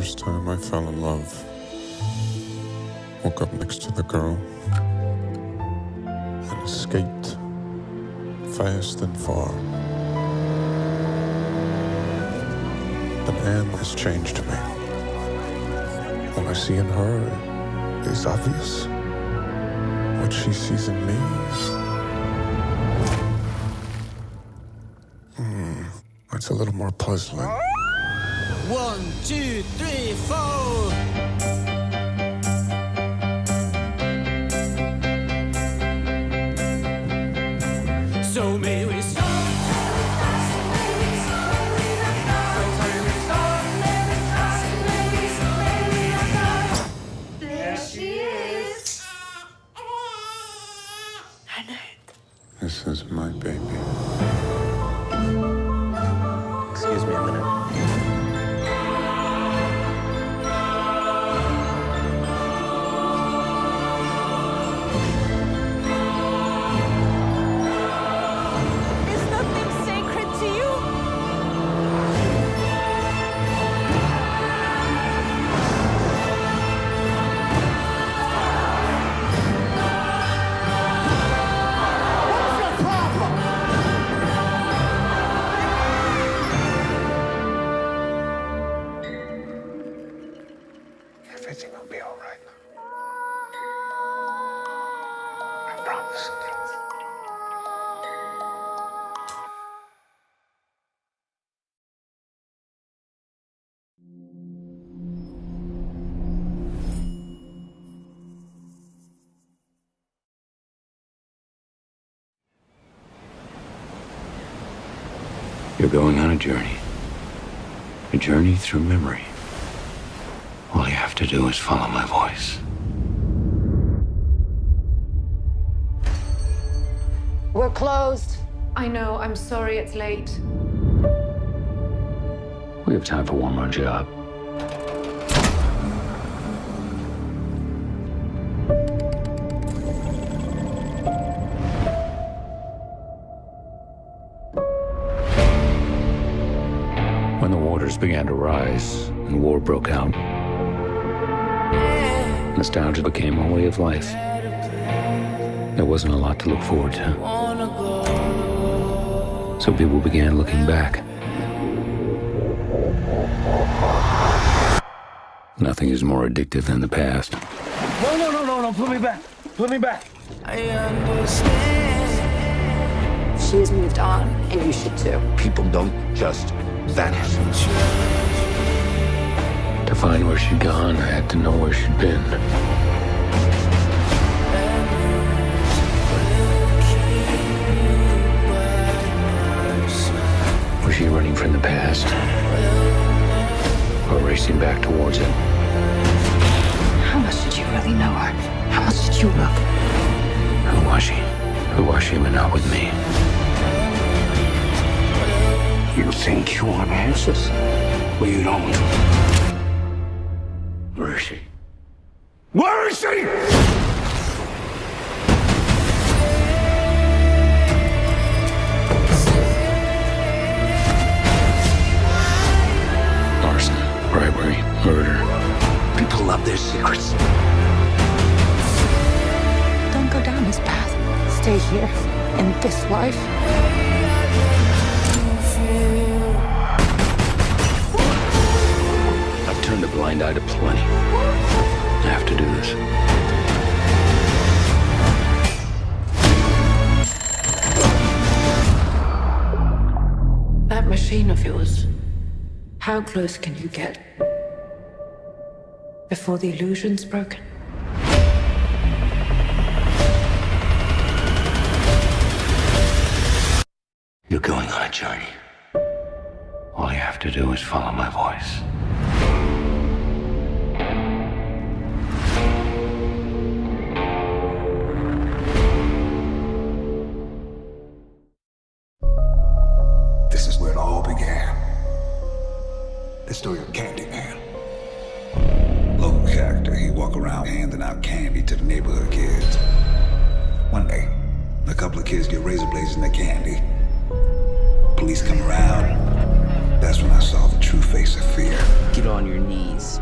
first time I fell in love. Woke up next to the girl and escaped fast and far. But Anne has changed me. What I see in her is obvious. What she sees in me, hmm, it's a little more puzzling. One, two, three, four. So may You're going on a journey. A journey through memory. All you have to do is follow my voice. We're closed. I know, I'm sorry it's late. We have time for one more job. Waters began to rise and war broke out, nostalgia became a way of life. There wasn't a lot to look forward to. So people began looking back. Nothing is more addictive than the past. No, no, no, no, no. Put me back. Put me back. I understand. She has moved on, and you should too. People don't just vanish. To find where she'd gone, I had to know where she'd been. Was she running from the past? Or racing back towards it? How much did you really know her? How much did you love her? Who was she? Who was she but not with me? You think you want answers? Well, you don't. Where is she? Where is she? Arson, bribery, murder. People love their secrets. Don't go down this path. Stay here, in this life. Turned a blind eye to plenty. I have to do this. That machine of yours, how close can you get before the illusion's broken? You're going on a journey. All you have to do is follow my voice. This is where it all began. The story of Candyman. Local character, he walk around handing out candy to the neighborhood kids. One day, a couple of kids get razor blades in their candy. Police come around. That's when I saw the true face of fear. Get on your knees.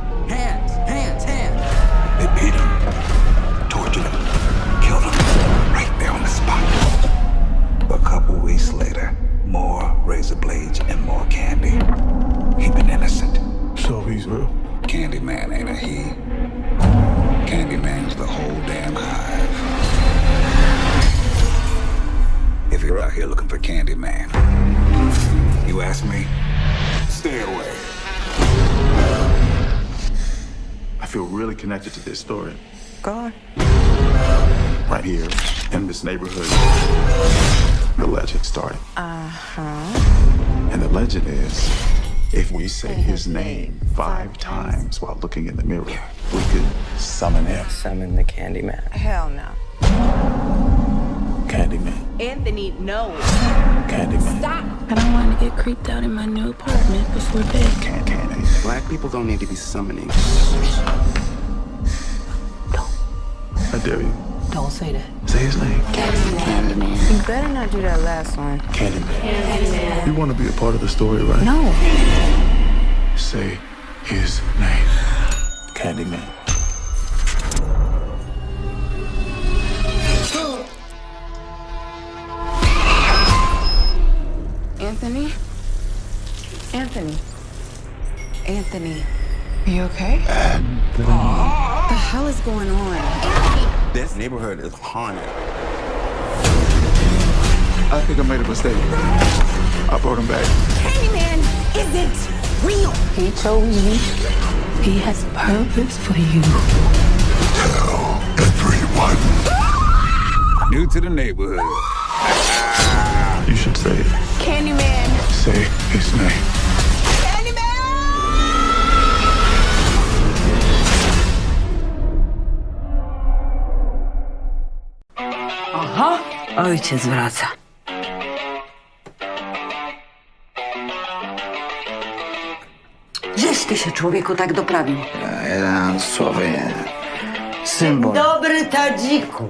If you're out here looking for Candyman, you ask me, stay away. I feel really connected to this story. God. Right here in this neighborhood, the legend started. Uh huh. And the legend is if we say his name five times while looking in the mirror, we could summon him. Summon the Candyman. Hell no. Candyman. Anthony, no. Candyman. Stop. I don't want to get creeped out in my new apartment before bed. Can Candy. Black people don't need to be summoning. Don't. I dare you. Don't say that. Say his name. Candyman. You better not do that last one. Candyman. You want to be a part of the story, right? No. Say his name. Candyman. Anthony? Anthony. Are you okay? What the hell is going on? This neighborhood is haunted. I think I made a mistake. I brought him back. Candyman isn't real. He chose you. He has purpose for you. Tell everyone. New to the neighborhood. You should say it. Candyman. Say his name. Ojciec wraca. Żeś ty się człowieku tak doprawił? Jeden słowie. Symbol. Dobry tadziku.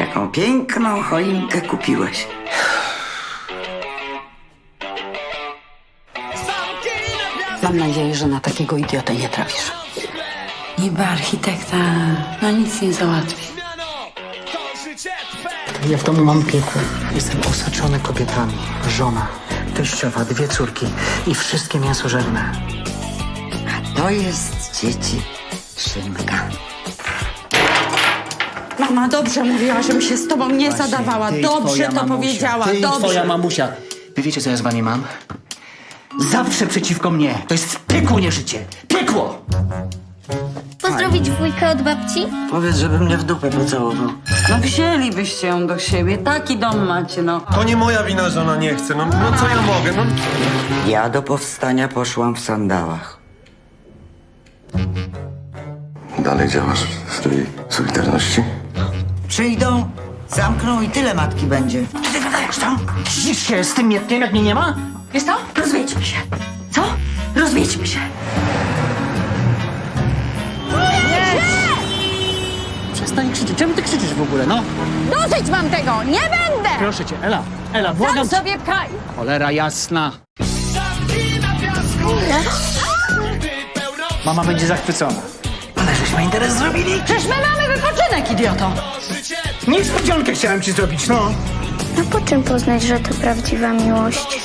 Jaką piękną choinkę kupiłeś. Mam nadzieję, że na takiego idiotę nie trafisz. Niby architekta, no nic nie załatwi. Ja w domu mam piekło. Jestem osaczony kobietami. Żona, teściowa, dwie córki i wszystkie mięsożerne. To jest dzieci Szymka. Mama dobrze mówiła, żebym się z tobą nie zadawała. Ty i Dobrze twoja to mamusia. powiedziała. Ty i Dobrze. twoja mamusia. Wy wiecie, co ja z wami mam? Zawsze przeciwko mnie. To jest piekło, nie życie. Piekło! Pozdrowić wujka od babci? Powiedz, żeby mnie w dupę pocałował. No wzięlibyście ją do siebie. Taki dom macie, no. To nie moja wina, że ona nie chce. No, no co ja mogę? No, Ja do powstania poszłam w sandałach. Dalej działasz w tej Solidarności? Przyjdą, zamkną i tyle matki będzie. Czy ty wydajesz to? Dziś się z tym jak mnie nie ma? Wiesz co? Rozwiedźmy się. Co? Rozwiedźmy się. Przestań krzyczeć. Czemu ty krzyczysz w ogóle, no? Dosyć mam tego! Nie będę! Proszę cię, Ela. Ela, błagam Sam cię. sobie pchaj! Cholera jasna. Mama będzie zachwycona. Ale żeśmy interes zrobili. Przecież my mamy wypoczynek, idioto! Niespodziankę chciałem ci zrobić, no. A po czym poznać, że to prawdziwa miłość?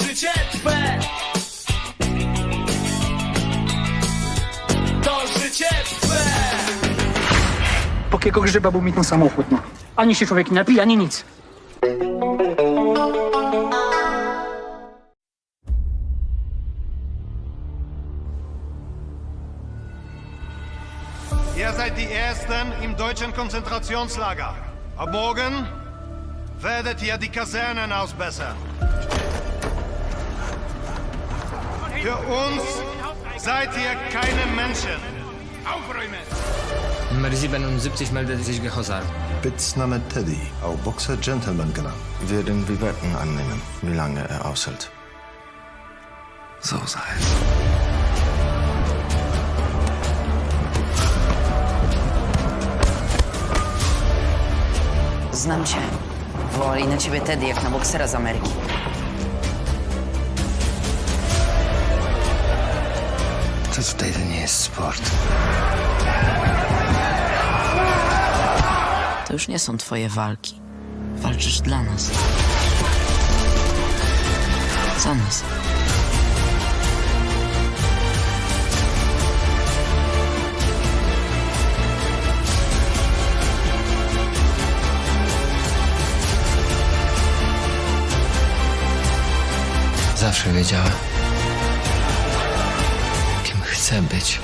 Po jakiego grzyba był mi ten samochód, no. Ani się człowiek nie napije, ani nic. Ihr seid die Ersten im deutschen Konzentrationslager. Ab morgen werdet ihr die Kasernen ausbessern. Für uns seid ihr keine Menschen. Aufräumen! Nummer 77 meldet sich Gehosar. Spitzname Teddy, auch Boxer Gentleman genannt. Werden wir Wetten annehmen, wie lange er aushält. So sei es. Znam cię. Woli na ciebie Teddy jak na boksera z Ameryki. To tutaj to nie jest sport. Już nie są twoje walki. Walczysz dla nas. Za nas. Zawsze wiedziałem, kim chcę być.